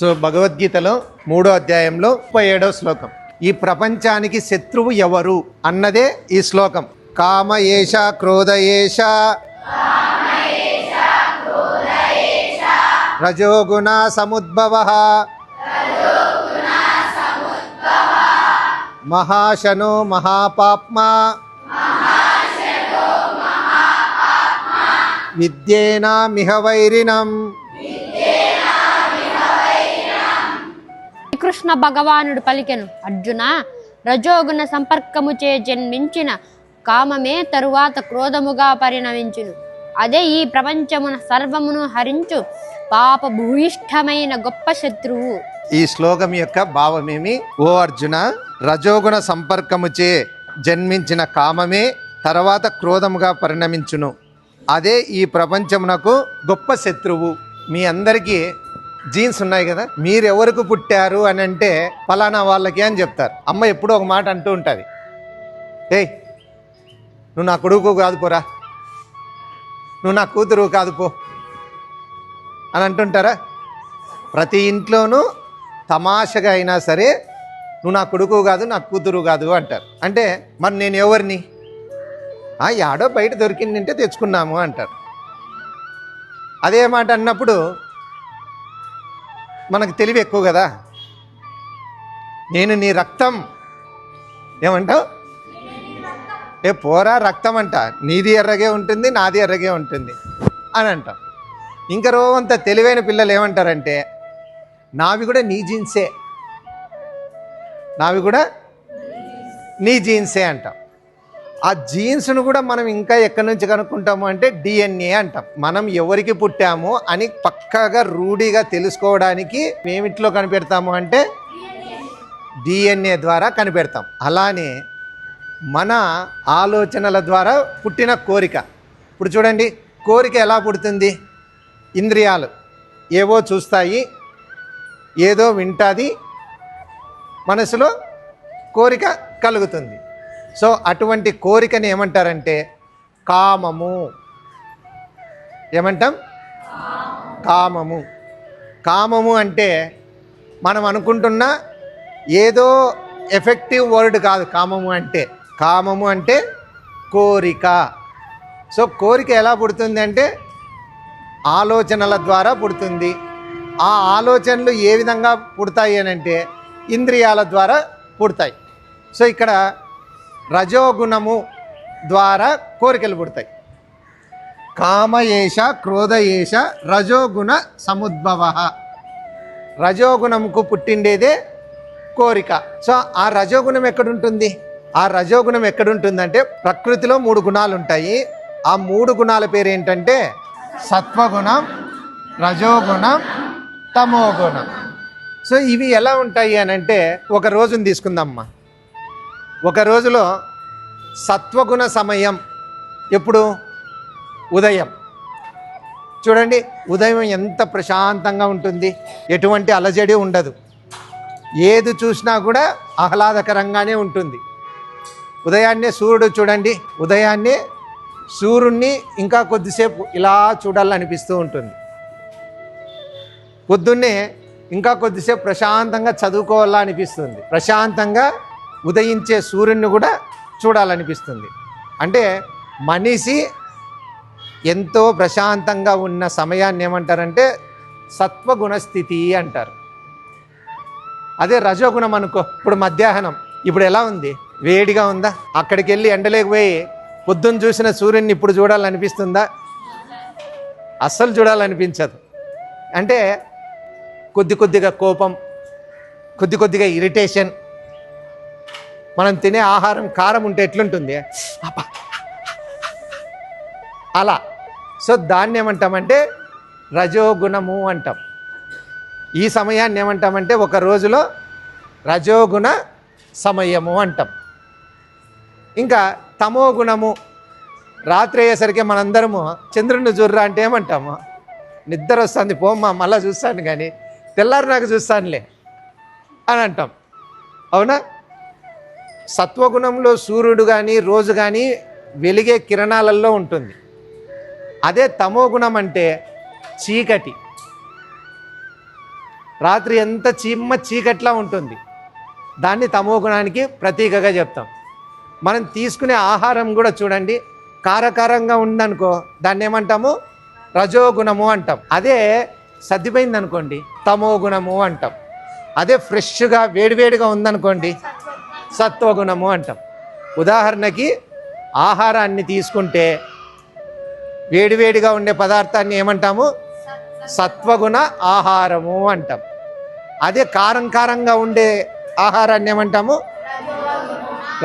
So భగవద్గీతలో మూడో అధ్యాయంలో ముప్పై ఏడో శ్లోకం. ఈ ప్రపంచానికి శత్రువు ఎవరు అన్నదే ఈ శ్లోకం. కామ ఏష క్రోధ ఏష. రజోగుణ సముద్భవ. మహాశనో మహాపాప్మా. విద్యేనామిహ వైరిణం శ్రీకృష్ణ భగవానుడు పలికెను. అర్జున రజోగుణ సంపర్కముచే జన్మించిన కామమే తరువాత క్రోధముగా పరిణమించును. అదే ఈ ప్రపంచమున సర్వమును హరించు పాప భూయిష్టమైన గొప్ప శత్రువు. ఈ శ్లోకం యొక్క భావమేమి? ఓ అర్జున రజోగుణ సంపర్కముచే జన్మించిన కామమే తర్వాత క్రోధముగా పరిణమించును. అదే ఈ ప్రపంచమునకు గొప్ప శత్రువు. మీ అందరికీ జీన్స్ ఉన్నాయి కదా మీరు ఎవరికి పుట్టారు అని అంటే ఫలానా వాళ్ళకి అని చెప్తారు. అమ్మ ఎప్పుడూ ఒక మాట అంటూ ఉంటుంది. ఏయ్ నువ్వు నా కొడుకు కాదు పోరా. నువ్వు నా కూతురు కాదు పో అని అంటుంటారా? ప్రతి ఇంట్లోనూ తమాషగా అయినా సరే నువ్వు నా కొడుకు కాదు నా కూతురు కాదు అంటారు. అంటే మరి నేను ఎవరిని? ఆ యాడో బయట దొరికిందంటే తెచ్చుకున్నాము అంటారు. అదే మాట అన్నప్పుడు మనకు తెలివి ఎక్కువ కదా. నేను నీ రక్తం. ఏమంటావు? ఏ పోరా రక్తం అంట. నీది ఎర్రగే ఉంటుంది నాది ఎర్రగే ఉంటుంది అని అంటాం. ఇంకా రోవంత తెలివైన పిల్లలు ఏమంటారంటే నావి కూడా నీ జీన్సే. నావి కూడా నీ జీన్సే అంటాం. ఆ జీన్స్ను కూడా మనం ఇంకా ఎక్కడి నుంచి కనుక్కుంటాము అంటే డిఎన్ఏ అంటాం. మనం ఎవరికి పుట్టాము అని పక్కాగా రూఢీగా తెలుసుకోవడానికి మేమిట్లో కనిపెడతాము అంటే డిఎన్ఏ ద్వారా కనిపెడతాం. అలానే మన ఆలోచనల ద్వారా పుట్టిన కోరిక. ఇప్పుడు చూడండి కోరిక ఎలా పుడుతుంది? ఇంద్రియాలు ఏవో చూస్తాయి ఏదో వింటాది మనసులో కోరిక కలుగుతుంది. సో అటువంటి కోరికని ఏమంటారంటే కామము. ఏమంటాం? కామము. కామము అంటే మనం అనుకుంటున్న ఏదో ఎఫెక్టివ్ వర్డ్ కాదు కామము అంటే. కామము అంటే కోరిక. సో కోరిక ఎలా పుడుతుంది అంటే ఆలోచనల ద్వారా పుడుతుంది. ఆ ఆలోచనలు ఏ విధంగా పుడతాయి అని అంటే ఇంద్రియాల ద్వారా పుడతాయి. సో ఇక్కడ రజోగుణము ద్వారా కోరికలు పుడతాయి. కామయేష క్రోధయేష రజోగుణ సముద్భవ. రజోగుణంకు పుట్టిండేదే కోరిక. సో ఆ రజోగుణం ఎక్కడుంటుంది? ఆ రజోగుణం ఎక్కడుంటుందంటే ప్రకృతిలో మూడు గుణాలు ఉంటాయి ఆ మూడు గుణాల పేరు ఏంటంటే సత్వగుణం రజోగుణం తమోగుణం. సో ఇవి ఎలా ఉంటాయి అని అంటే ఒక రోజుని తీసుకుందామ్మా ఒక రోజులో సత్వగుణ సమయం ఎప్పుడు? ఉదయం. చూడండి ఉదయం ఎంత ప్రశాంతంగా ఉంటుంది. ఎటువంటి అలజడి ఉండదు. ఏది చూసినా కూడా ఆహ్లాదకరంగానే ఉంటుంది. ఉదయాన్నే సూర్యుడు చూడండి. ఉదయాన్నే సూర్యుడిని ఇంకా కొద్దిసేపు ఇలా చూడాలనిపిస్తూ ఉంటుంది. పొద్దున్నే ఇంకా కొద్దిసేపు ప్రశాంతంగా చదువుకోవాలా అనిపిస్తుంది ప్రశాంతంగా ఉదయించే సూర్యుడిని కూడా చూడాలనిపిస్తుంది. అంటే మనిషి ఎంతో ప్రశాంతంగా ఉన్న సమయాన్ని ఏమంటారంటే సత్వగుణస్థితి అంటారు. అదే రజోగుణం అనుకో ఇప్పుడు మధ్యాహ్నం ఇప్పుడు ఎలా ఉంది? వేడిగా ఉందా? అక్కడికి వెళ్ళి ఎండలేకపోయి పొద్దున్న చూసిన సూర్యుని ఇప్పుడు చూడాలనిపిస్తుందా? అస్సలు చూడాలనిపించదు. అంటే కొద్ది కొద్దిగా కోపం కొద్ది కొద్దిగా ఇరిటేషన్ మనం తినే ఆహారం కారం ఉంటే ఎట్లుంటుంది? అలా. సో దాన్ని ఏమంటామంటే రజోగుణము అంటాం. ఈ సమయాన్ని ఏమంటామంటే ఒక రోజులో రజోగుణ సమయము అంటాం. ఇంకా తమో గుణము. రాత్రి అయ్యేసరికి మనందరము చంద్రుని చూర్రా అంటే ఏమంటాము? నిద్ర వస్తుంది పోమ్మా మళ్ళీ చూస్తాను కానీ తెల్లారి నాకు చూస్తానులే అని అంటాం. అవునా? సత్వగుణంలో సూర్యుడు కానీ రోజు కానీ వెలిగే కిరణాలలో ఉంటుంది. అదే తమో గుణం అంటే చీకటి. రాత్రి ఎంత చిమ్మ చీకట్లా ఉంటుంది. దాన్ని తమో గుణానికి ప్రతీకగా చెప్తాం. మనం తీసుకునే ఆహారం కూడా చూడండి కారకారంగా ఉందనుకో దాన్ని ఏమంటాము? రజోగుణము అంటాం. అదే సర్దిపోయింది అనుకోండి తమో గుణము అంటాం. అదే ఫ్రెష్గా వేడివేడిగా ఉందనుకోండి సత్వగుణము అంటాం. ఉదాహరణకి ఆహారాన్ని తీసుకుంటే వేడివేడిగా ఉండే పదార్థాన్ని ఏమంటాము? సత్వగుణ ఆహారము అంటాం. అదే కారం కారంగా ఉండే ఆహారాన్ని ఏమంటాము?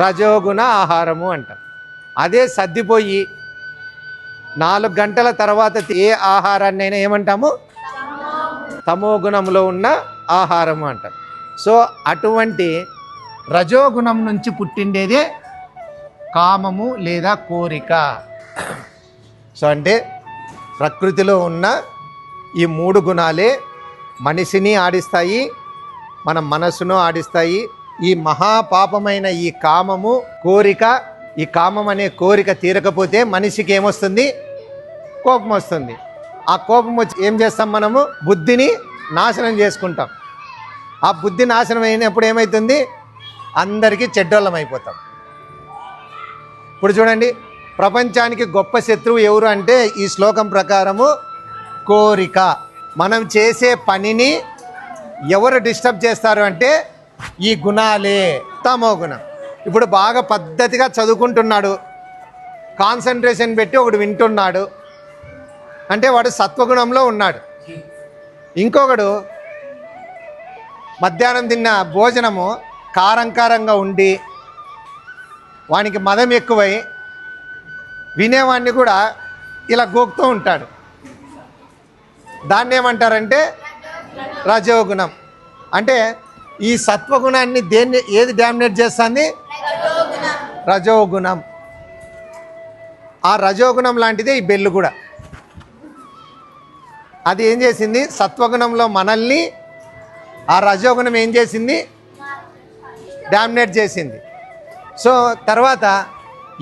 రజోగుణ ఆహారము అంటాం. అదే సర్దిపోయి నాలుగు గంటల తర్వాత ఏ ఆహారాన్ని అయినా ఏమంటాము? తమో గుణంలో ఉన్న ఆహారము అంటాం. సో అటువంటి రజోగుణం నుంచి పుట్టిండేదే కామము లేదా కోరిక. సో అంటే ప్రకృతిలో ఉన్న ఈ మూడు గుణాలే మనిషిని ఆడిస్తాయి మన మనసును ఆడిస్తాయి. ఈ మహాపాపమైన ఈ కామము కోరిక ఈ కామం అనే కోరిక తీరకపోతే మనిషికి ఏమొస్తుంది? కోపం వస్తుంది. ఆ కోపం వచ్చి ఏం చేస్తాం మనము? బుద్ధిని నాశనం చేసుకుంటాం. ఆ బుద్ధి నాశనం అయినప్పుడు ఏమవుతుంది అందరికీ చెడ్డోళ్ళం అయిపోతాం. ఇప్పుడు చూడండి ప్రపంచానికి గొప్ప శత్రువు ఎవరు అంటే ఈ శ్లోకం ప్రకారము కోరిక. మనం చేసే పనిని ఎవరు డిస్టర్బ్ చేస్తారు అంటే ఈ గుణాలే తమో గుణం. ఇప్పుడు బాగా పద్ధతిగా చదువుకుంటున్నాడు. కాన్సన్ట్రేషన్ పెట్టి ఒకడు వింటున్నాడు. అంటే వాడు సత్వగుణంలో ఉన్నాడు. ఇంకొకడు మధ్యాహ్నం తిన్న భోజనము కారంకారంగా ఉండి వానికి మదం ఎక్కువై వినేవాడిని కూడా ఇలా గోకుతూ ఉంటాడు. దాన్ని ఏమంటారంటే రజోగుణం. అంటే ఈ సత్వగుణాన్ని దేన్ని ఏది డామినేట్ చేస్తుంది? రజోగుణం. ఆ రజోగుణం లాంటిదే ఈ బెల్లు కూడా. అది ఏం చేసింది? సత్వగుణంలో మనల్ని ఆ రజోగుణం ఏం చేసింది? డామినేట్ చేసింది. సో తర్వాత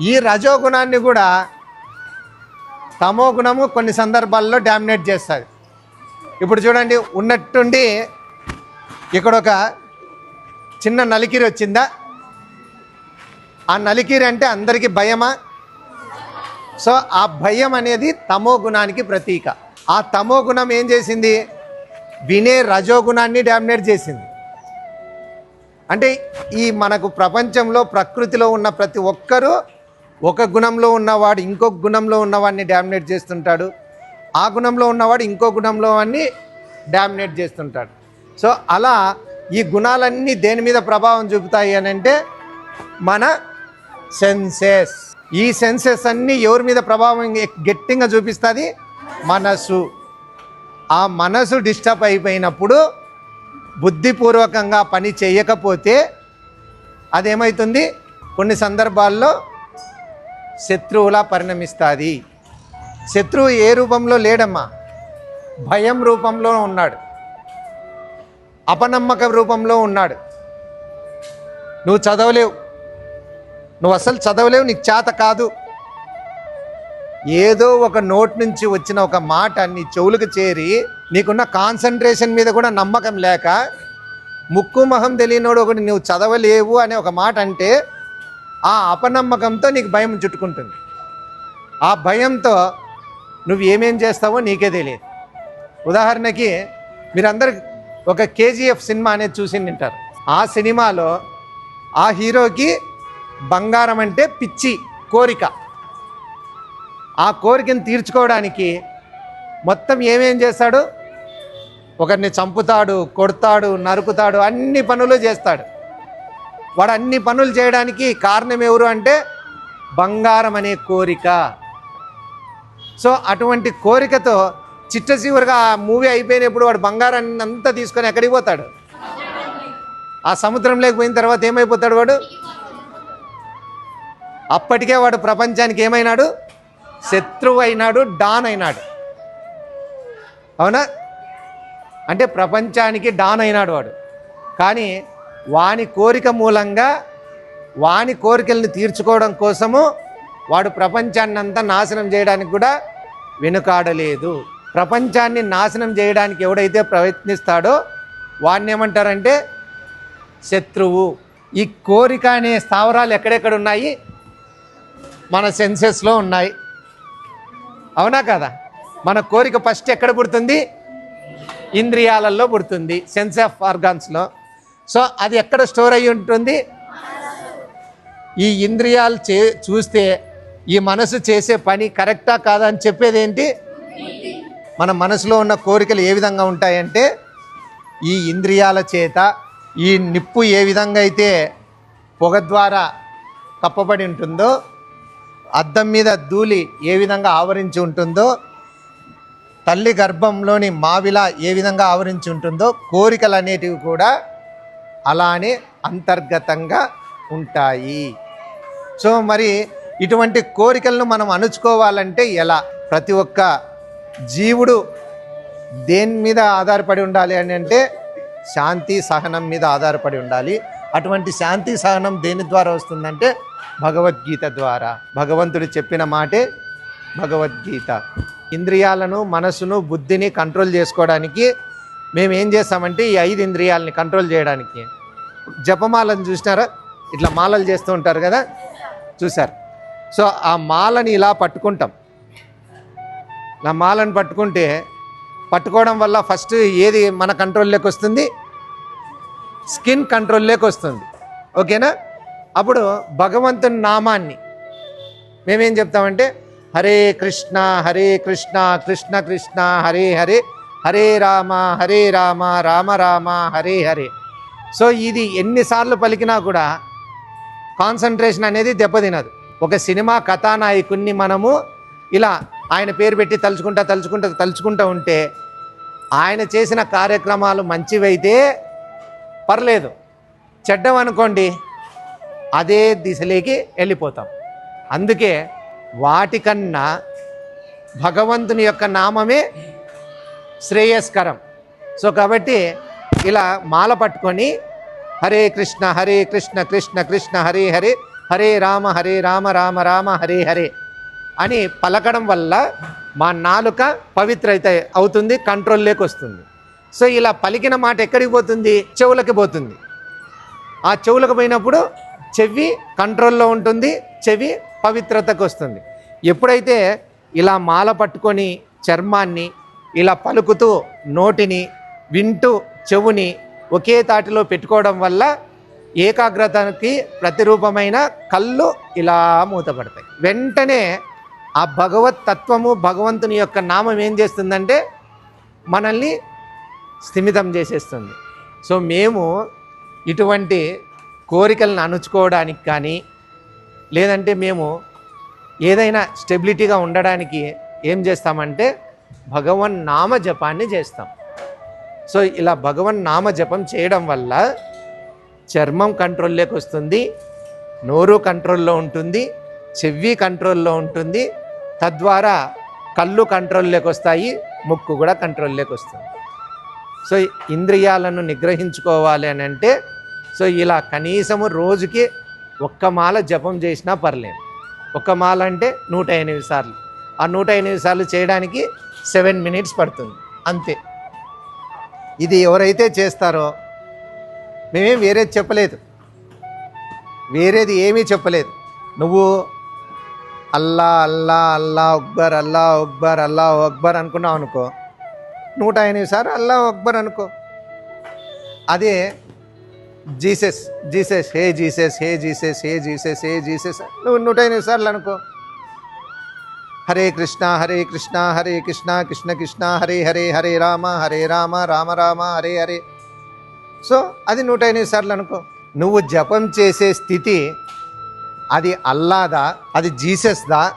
ఈ రజోగుణాన్ని కూడా తమో గుణము కొన్ని సందర్భాల్లో డామినేట్ చేస్తుంది. ఇప్పుడు చూడండి ఉన్నట్టుండి ఇక్కడ ఒక చిన్న నలికిరి వచ్చిందా? ఆ నలికిరి అంటే అందరికీ భయమా? సో ఆ భయం అనేది తమో గుణానికి ప్రతీక. ఆ తమో గుణం ఏం చేసింది? వినే రజోగుణాన్ని డామినేట్ చేసింది. అంటే ఈ మనకు ప్రపంచంలో ప్రకృతిలో ఉన్న ప్రతి ఒక్కరూ ఒక గుణంలో ఉన్నవాడు ఇంకొక గుణంలో ఉన్నవాడిని డామినేట్ చేస్తుంటాడు. ఆ గుణంలో ఉన్నవాడు ఇంకో గుణంలో వాడిని డామినేట్ చేస్తుంటాడు. సో అలా ఈ గుణాలన్నీ దేని మీద ప్రభావం చూపుతాయి అని అంటే మన సెన్సెస్. ఈ సెన్సెస్ అన్నీ ఎవరి మీద ప్రభావం గట్టిగా చూపిస్తుంది? మనసు. ఆ మనసు డిస్టర్బ్ అయిపోయినప్పుడు బుద్ధిపూర్వకంగా పని చేయకపోతే అదేమవుతుంది కొన్ని సందర్భాల్లో శత్రువులా పరిణమిస్తుంది. శత్రువు ఏ రూపంలో లేడమ్మా? భయం రూపంలో ఉన్నాడు. అపనమ్మక రూపంలో ఉన్నాడు. నువ్వు చదవలేవు. నువ్వు అసలు చదవలేవు నీకు చేత కాదు. ఏదో ఒక నోట్ నుంచి వచ్చిన ఒక మాట నీ చెవులకు చేరి నీకున్న కాన్సన్ట్రేషన్ మీద కూడా నమ్మకం లేక ముక్కు మొహం తెలియనోడు ఒకటి నువ్వు చదవలేవు అనే ఒక మాట అంటే ఆ అపనమ్మకంతో నీకు భయం చుట్టుకుంటుంది. ఆ భయంతో నువ్వు ఏమేం చేస్తావో నీకే తెలియదు. ఉదాహరణకి మీరందరు ఒక కేజీఎఫ్ సినిమా అనేది చూసి ఉంటారు ఆ సినిమాలో ఆ హీరోకి బంగారం అంటే పిచ్చి కోరిక. ఆ కోరికను తీర్చుకోవడానికి మొత్తం ఏమేం చేస్తాడు? ఒకరిని చంపుతాడు కొడతాడు నరుకుతాడు అన్ని పనులు చేస్తాడు. వాడు అన్ని పనులు చేయడానికి కారణం ఎవరు అంటే బంగారం అనే కోరిక. సో అటువంటి కోరికతో చిట్ట చివరిగా ఆ మూవీ అయిపోయినప్పుడు వాడు బంగారాన్ని అంతా తీసుకొని ఎక్కడికి పోతాడు? ఆ సముద్రం లేకపోయిన తర్వాత ఏమైపోతాడు వాడు? అప్పటికే వాడు ప్రపంచానికి ఏమైనాడు? శత్రువు అయినాడు డాన్ అయినాడు. అవునా? అంటే ప్రపంచానికి డాన్ అయినాడు వాడు. కానీ వాని కోరిక మూలంగా వాని కోరికల్ని తీర్చుకోవడం కోసము వాడు ప్రపంచాన్ని అంతా నాశనం చేయడానికి కూడా వెనుకాడలేదు. ప్రపంచాన్ని నాశనం చేయడానికి ఎవడైతే ప్రయత్నిస్తాడో వాడిని ఏమంటారంటే శత్రువు. ఈ కోరిక అనే స్థావరాలు ఎక్కడెక్కడ ఉన్నాయి మన సెన్సెస్లో ఉన్నాయి. అవునా కదా? మన కోరిక ఫస్ట్ ఎక్కడ పుడుతుంది? ఇంద్రియాలలో పుడుతుంది సెన్స్ ఆఫ్ ఆర్గాన్స్లో సో అది ఎక్కడ స్టోర్ అయి ఉంటుంది? ఈ ఇంద్రియాలు చే చూస్తే ఈ మనసు చేసే పని కరెక్టా కాదా అని చెప్పేది ఏంటి మన మనసులో ఉన్న కోరికలు ఏ విధంగా ఉంటాయంటే ఈ ఇంద్రియాల చేత ఈ నిప్పు ఏ విధంగా అయితే పొగ ద్వారా కప్పబడి ఉంటుందో అద్దం మీద ధూళి ఏ విధంగా ఆవరించి ఉంటుందో తల్లి గర్భంలోని మావిలా ఏ విధంగా ఆవరించి ఉంటుందో కోరికలు అనేటివి కూడా అలానే అంతర్గతంగా ఉంటాయి. సో మరి ఇటువంటి కోరికలను మనం అణుచుకోవాలంటే ఎలా? ప్రతి ఒక్క జీవుడు దేని మీద ఆధారపడి ఉండాలి అని అంటే శాంతి సహనం మీద ఆధారపడి ఉండాలి. అటువంటి శాంతి సహనం దేని ద్వారా వస్తుందంటే భగవద్గీత ద్వారా. భగవంతుడు చెప్పిన మాటే భగవద్గీత. ఇంద్రియాలను మనసును బుద్ధిని కంట్రోల్ చేసుకోవడానికి మేము ఏం చేస్తామంటే ఈ ఐదు ఇంద్రియాలని కంట్రోల్ చేయడానికి. జపమాలను చూసినారా? ఇట్లా మాలలు చేస్తూ ఉంటారు కదా? చూశారు. సో ఆ మాలని ఇలా పట్టుకుంటాం. నా మాలను పట్టుకుంటే పట్టుకోవడం వల్ల ఫస్ట్ ఏది మన కంట్రోల్లోకి వస్తుంది? స్కిన్ కంట్రోల్లోకి వస్తుంది. ఓకేనా? అప్పుడు భగవంతుని నామాన్ని మేమేం చెప్తామంటే హరే కృష్ణ హరే కృష్ణ కృష్ణ కృష్ణ హరే హరే హరే రామ హరే రామ రామ రామ హరే హరే. సో ఇది ఎన్నిసార్లు పలికినా కూడా కాన్సన్ట్రేషన్ అనేది దెబ్బతినదు. ఒక సినిమా కథానాయకుణ్ణి మనము ఇలా ఆయన పేరు పెట్టి తలుచుకుంటా తలుచుకుంటా తలుచుకుంటూ ఉంటే ఆయన చేసిన కార్యక్రమాలు మంచివైతే పర్లేదు. చెడ్డం అనుకోండి అదే దిశలోకి వెళ్ళిపోతాం. అందుకే వాటికన్నా భగవంతుని యొక్క నామమే శ్రేయస్కరం. సో కాబట్టి ఇలా మాల పట్టుకొని హరే కృష్ణ హరే కృష్ణ కృష్ణ కృష్ణ హరే హరే హరే రామ హరే రామ రామ రామ హరే హరే అని పలకడం వల్ల మా నాలుక పవిత్రత అవుతుంది కంట్రోల్లోకి వస్తుంది. సో ఇలా పలికిన మాట ఎక్కడికి పోతుంది? చెవులకి పోతుంది. ఆ చెవులకు పోయినప్పుడు చెవి కంట్రోల్లో ఉంటుంది చెవి పవిత్రతకు వస్తుంది ఎప్పుడైతే ఇలా మాల పట్టుకొని చర్మాన్ని ఇలా పలుకుతూ నోటిని వింటూ చెవుని ఒకే తాటిలో పెట్టుకోవడం వల్ల ఏకాగ్రతకి ప్రతిరూపమైన కళ్ళు ఇలా మూతపడతాయి. వెంటనే ఆ భగవత్ తత్వము భగవంతుని యొక్క నామం ఏం చేస్తుందంటే మనల్ని స్థిమితం చేసేస్తుంది. సో మేము ఇటువంటి కోరికలను అణుచుకోవడానికి కానీ లేదంటే మేము ఏదైనా స్టెబిలిటీగా ఉండడానికి ఏం చేస్తామంటే భగవన్ నామ జపాన్ని చేస్తాం. సో ఇలా భగవన్ నామ జపం చేయడం వల్ల చర్మం కంట్రోల్లోకి వస్తుంది నోరు కంట్రోల్లో ఉంటుంది చెవి కంట్రోల్లో ఉంటుంది తద్వారా కళ్ళు కంట్రోల్లోకి వస్తాయి ముక్కు కూడా కంట్రోల్లోకి వస్తుంది. సో ఇంద్రియాలను నిగ్రహించుకోవాలి అని అంటే సో ఇలా కనీసము రోజుకి ఒక్క మాల జపం చేసినా పర్లేదు. ఒక్క మాల అంటే నూట ఎనిమిది సార్లు. ఆ నూట ఎనిమిది సార్లు చేయడానికి సెవెన్ మినిట్స్ పడుతుంది. అంతే. ఇది ఎవరైతే చేస్తారో మేమేం వేరేది చెప్పలేదు. వేరేది ఏమీ చెప్పలేదు. నువ్వు అల్లా అల్లా అల్లా అక్బర్ అల్లా అక్బర్ అల్లా అక్బర్ అనుకున్నావు అనుకో నూట ఎనిమిది సార్లు అల్లా అక్బర్ అనుకో. అదే Jesus Jesus hey Jesus hey Jesus hey Jesus hey Jesus. నువ్వు నూట ఎనిమిది సార్లు అనుకో. హరే కృష్ణ హరే కృష్ణ హరే కృష్ణ కృష్ణ కృష్ణ హరే హరే హరే రామ హరే రామ రామ రామ హరే హరే. సో అది నూట ఎనిమిది సార్లు అనుకో. నువ్వు జపం చేసే స్థితి అది అల్లాదా అది జీసస్దా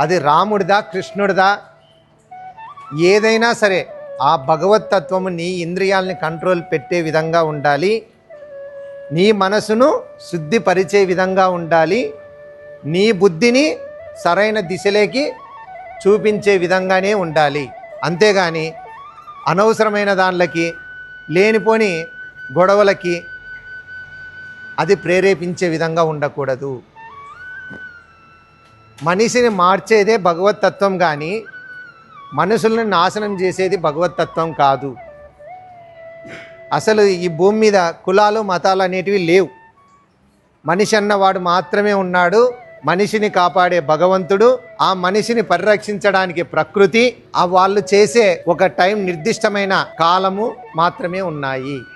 అది రాముడిదా కృష్ణుడిదా? ఏదైనా సరే ఆ భగవత్ తత్వము నీ ఇంద్రియాలని కంట్రోల్ పెట్టే విధంగా ఉండాలి. నీ మనసును శుద్ధిపరిచే విధంగా ఉండాలి. నీ బుద్ధిని సరైన దిశలోకి చూపించే విధంగానే ఉండాలి. అంతేగాని అనవసరమైన దానిలకి లేనిపోని గొడవలకి అది ప్రేరేపించే విధంగా ఉండకూడదు. మనిషిని మార్చేదే భగవతత్వం కానీ మనుషుల్ని నాశనం చేసేది భగవతత్వం కాదు. అసలు ఈ భూమి మీద కులాలు మతాలు అనేటివి లేవు. మనిషి అన్నవాడు మాత్రమే ఉన్నాడు. మనిషిని కాపాడే భగవంతుడు ఆ మనిషిని పరిరక్షించడానికి ప్రకృతి ఆ వాళ్ళు చేసే ఒక టైం నిర్దిష్టమైన కాలము మాత్రమే ఉన్నాయి.